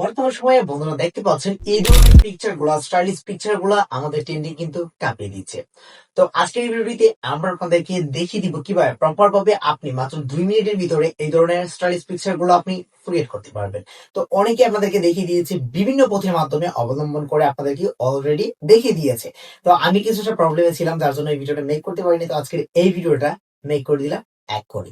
বর্তমান সময়ে বন্ধুরা দেখতে পাচ্ছেন এই ধরনের পিকচারগুলা স্টাইলিশ পিকচারগুলা আমাদের ট্রেন্ডিং কিন্তু কাঁপিয়ে দিচ্ছে। তো আজকের ভিডিওটিতে আমরা আপনাদেরকে দেখিয়ে দিব কীভাবে প্রপার ভাবে আপনি মাত্র দুই মিনিটের ভিতরে এই ধরনের স্টাইলিশ পিকচারগুলো আপনি ক্রিয়েট করতে পারবেন। তো অনেকে আপনাদেরকে দেখিয়ে দিয়েছে, বিভিন্ন পথের মাধ্যমে অবলম্বন করে আপনাদেরকে অলরেডি দেখিয়ে দিয়েছে। তো আমি কিছুটা প্রবলেমে ছিলাম, যার জন্য এই ভিডিওটা মেক করতে পারিনি। তো আজকের এই ভিডিওটা মেক করে দিলাম। এক করি।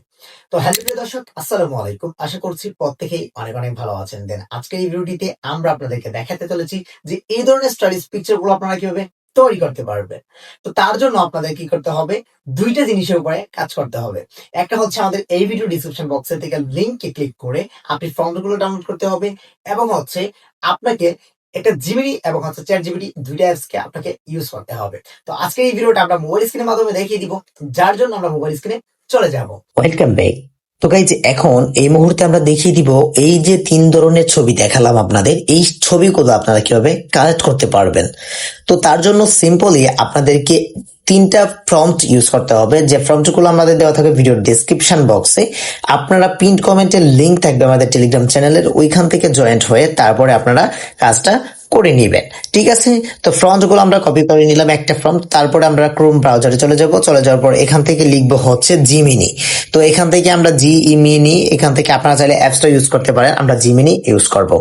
তো হ্যালো প্রিয় দর্শক, আসসালামু আলাইকুম। আশা করছি প্রত্যেকেই অনেক অনেক ভালো আছেন। দেন আজকের এই ভিডিওটিতে আমরা আপনাদেরকে দেখাতে চলেছি যে এই ধরনের স্টাডিজ পিকচারগুলো আপনারা কীভাবে তৈরি করতে পারবেন। তো তার জন্য আপনাদের কি করতে হবে? দুইটা জিনিসের উপরে কাজ করতে হবে। একটা হচ্ছে আমাদের এই ভিডিও ডিসক্রিপশন বক্সে থেকে লিঙ্কে ক্লিক করে আপনি ফর্মগুলো ডাউনলোড করতে হবে এবং হচ্ছে আপনাকে একটা জিবিডি এবং হচ্ছে চ্যাট জিবিডি দুইটা অ্যাপস কে আপনাকে ইউজ করতে হবে। তো আজকে এই ভিডিওটা আমরা মোবাইল স্ক্রিনের মাধ্যমে দেখিয়ে দিব। যার জন্য আমরা মোবাইল স্ক্রিনে চলে যাব। ওয়েলকাম ব্যাক তো গাইজ এখন এই মুহূর্তে আমরা দেখিয়ে দিব এই যে তিন ধরনের ছবি দেখালাম আপনাদের, এই ছবিগুলো আপনারা কীভাবে কালেক্ট করতে পারবেন। তো তার জন্য সিম্পলি আপনাদেরকে তিনটা প্রম্পট ইউজ করতে হবে। যে প্রম্পটগুলো আমাদের দেওয়া থাকবে ভিডিওর ডিসক্রিপশন বক্সে আপনারা পিন কমেন্টের লিঙ্ক থাকবে আমাদের টেলিগ্রাম চ্যানেলের ওইখান থেকে জয়েন্ট হয়ে তারপরে আপনারা কাজটা করে নিবেন। ঠিক আছে? তো ফ্রন্টগুলো আমরা কপি করে নিলাম একটা ফ্রন্ট তারপরে আমরা ক্রোম ব্রাউজারে চলে যাব। চলে যাওয়ার পর এখান থেকে লিখব হচ্ছে জিমিনি তো এখান থেকে আমরা জি ইমিনি এখান থেকে আপনারা চাইলে অ্যাপসটা ইউজ করতে পারেন, আমরা জিমিনি ইউজ করব।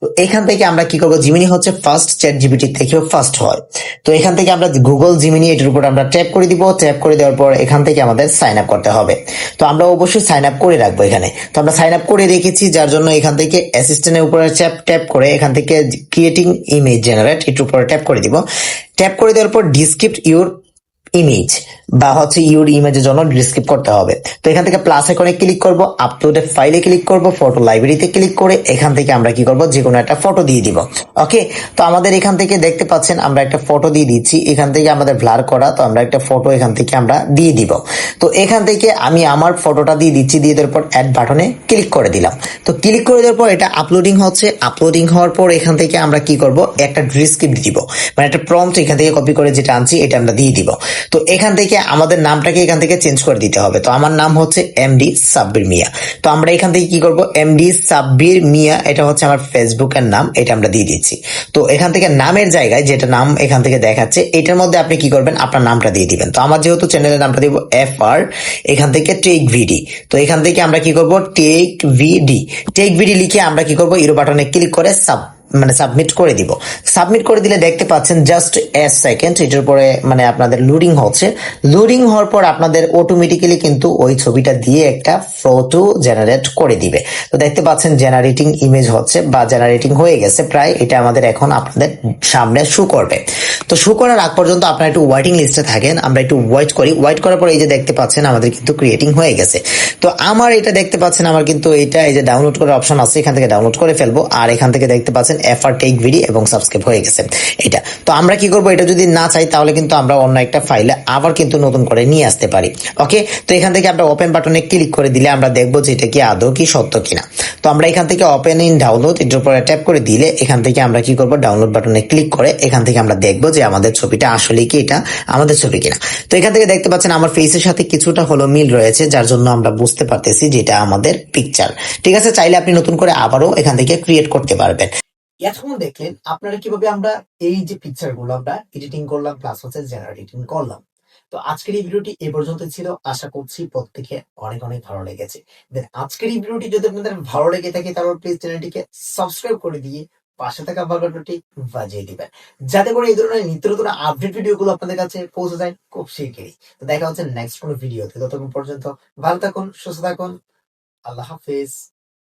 তো এখান থেকে আমরা কি করব? জিমিনি হচ্ছে ফার্স্ট চ্যাট জিবিটি থেকেও ফার্স্ট হয়। তো এখান থেকে আমরা গুগল জিমিনি এটার উপর আমরা ট্যাপ করে দিব। ট্যাপ করে দেওয়ার পর এখান থেকে আমাদের সাইন আপ করতে হবে। তো আমরা অবশ্যই সাইন আপ করে রাখব এখানে। তো আমরা সাইন আপ করে রেখেছি, যার জন্য এখান থেকে অ্যাসিস্ট্যান্টের উপরে ট্যাপ ট্যাপ করে এখান থেকে ক্রিয়েটিং ইমেজ জেনারেট এটার উপরে ট্যাপ করে দিব। ট্যাপ করে দেওয়ার পর ডিসক্রিপ্ট ইউর ইমেজ বা হচ্ছে ইউর ইমেজের জন্য ডিসক্রিপ্ট করতে হবে। তো এখান থেকে প্লাস আইকনে ক্লিক করব আপলোডে ফাইলে ক্লিক করব ফটো লাইব্রেরিতে ক্লিক করে এখান থেকে আমরা কি করব? যে কোনো একটা ফটো দিয়ে দিব। ওকে তো আমাদের এখান থেকে দেখতে পাচ্ছেন আমরা একটা ফটো দিয়ে দিচ্ছি। এখান থেকে আমাদের ব্লার করা, তো আমরা একটা ফটো এখান থেকে আমরা দিয়ে দিব। তো এখান থেকে আমি আমার ফটোটা দিয়ে দিচ্ছি, দিয়ে দেওয়ার পর অ্যাড বাটনে ক্লিক করে দিলাম। তো ক্লিক করে দেওয়ার পর এটা আপলোডিং হচ্ছে। আপলোডিং হওয়ার পর এখান থেকে আমরা কি করব? একটা ডিসক্রিপ্ট দিব। মানে একটা প্রম্পট এখান থেকে কপি করে যেটা আনছি, এটা আমরা দিয়ে দিব। তো এখান থেকে আমাদের নামটাকে এখান থেকে চেঞ্জ করে দিতে হবে। তো আমার নাম হচ্ছে এমডি সাব্বির মিয়া। তো আমরা এখান থেকে কি করব? এমডি সাব্বির মিয়া, এটা হচ্ছে আমার ফেসবুকের নাম, এটা আমরা দিয়ে দিচ্ছি। তো এখান থেকে নামের জায়গায় যেটা নাম এখান থেকে দেখাচ্ছে, এটার মধ্যে আপনি কি করবেন? আপনার নামটা দিয়ে দিবেন। তো আমার যেহেতু চ্যানেলের নামটা দিব এফ আর এখান থেকে টেক ভিডি তো এখান থেকে আমরা কি করব? টেক ভিডি টেক ভিডি লিখে আমরা কি করব? ইরো বাটনে ক্লিক করে সাব মানে সাবমিট করে দিব। সাবমিট করে দিলে দেখতে পাচ্ছেন জাস্ট এ সেকেন্ড এটার পরে মানে আপনাদের লোডিং হচ্ছে। লোডিং হওয়ার পর আপনাদের অটোমেটিক্যালি কিন্তু ওই ছবিটা দিয়ে একটা ফটো জেনারেট করে দিবে। তো দেখতে পাচ্ছেন জেনারেটিং ইমেজ হচ্ছে বা জেনারেটিং হয়ে গেছে, প্রায় এটা আমাদের এখন আপনাদের সামনে শু করবে। তো শু করার আগ পর্যন্ত আপনারা একটু ওয়েটিং লিস্টে থাকেন, আমরা একটু ওয়েট করি। ওয়েট করার পর এই যে দেখতে পাচ্ছেন আমাদের কিন্তু ক্রিয়েটিং হয়ে গেছে। তো আমার এটা দেখতে পাচ্ছেন, আমার কিন্তু এটা এই যে ডাউনলোড করার অপশন আছে, এখান থেকে ডাউনলোড করে ফেলব। আর এখান থেকে দেখতে পাচ্ছেন এফআর টেক ভিডি এবং সাবস্ক্রাইব হয়ে গেছে। এটা। তো আমরা কি করব? এটা যদি না চাই, তাহলে কিন্তু আমরা অন্য একটা ফাইলে আবার কিন্তু নতুন করে নিয়ে আসতে পারি। ওকে তো এখান থেকে আমরা ওপেন বাটনে ক্লিক করে দিলে আমরা দেখব যে এটা কি আদৌ কি সত্য কিনা। তো আমরা এখান থেকে ওপেন ইন ডাউনলোড এটার উপরে ট্যাপ করে দিলে এখান থেকে আমরা কি করব? ডাউনলোড বাটনে ক্লিক করে এখান থেকে আমরা দেখব যে আমাদের ছবিটা আসলে কি এটা, আমাদের ছবি কিনা। তো এখান থেকে দেখতে পাচ্ছেন আমার ফেসের সাথে কিছুটা হলো মিল রয়েছে, যার জন্য আমরা বুঝতে পারতেছি যে এটা আমাদের পিকচার ঠিক আছে? চাইলে আপনি নতুন করে আবারও এখান থেকে ক্রিয়েট করতে পারবেন। এতক্ষণ দেখলেন আপনারা কীভাবে আমরা এই যে পিকচারগুলো আমরা এডিটিং করলাম প্লাস হচ্ছে জেনারেটিং করলাম। তো আজকের এই ভিডিওটি এ পর্যন্ত ছিল। আশা করছি প্রত্যেকে অনেক অনেক ভালো লেগেছে। দেন আজকের এই ভিডিওটি যদি আপনাদের ভালো লেগে থাকে, তাহলে প্লিজ চ্যানেলটিকে সাবস্ক্রাইব করে দিয়ে পাশে থাকা বাটনটি বাজিয়ে দিবেন। যাতে করে এই ধরনের নিত্য নতুন আপডেট ভিডিও গুলো আপনাদের কাছে পৌঁছে যায় খুব শিগগিরই। তো দেখা হচ্ছে নেক্সট কোনো ভিডিওতে ততক্ষণ পর্যন্ত ভালো থাকুন, সুস্থ থাকুন। আল্লাহ হাফিজ।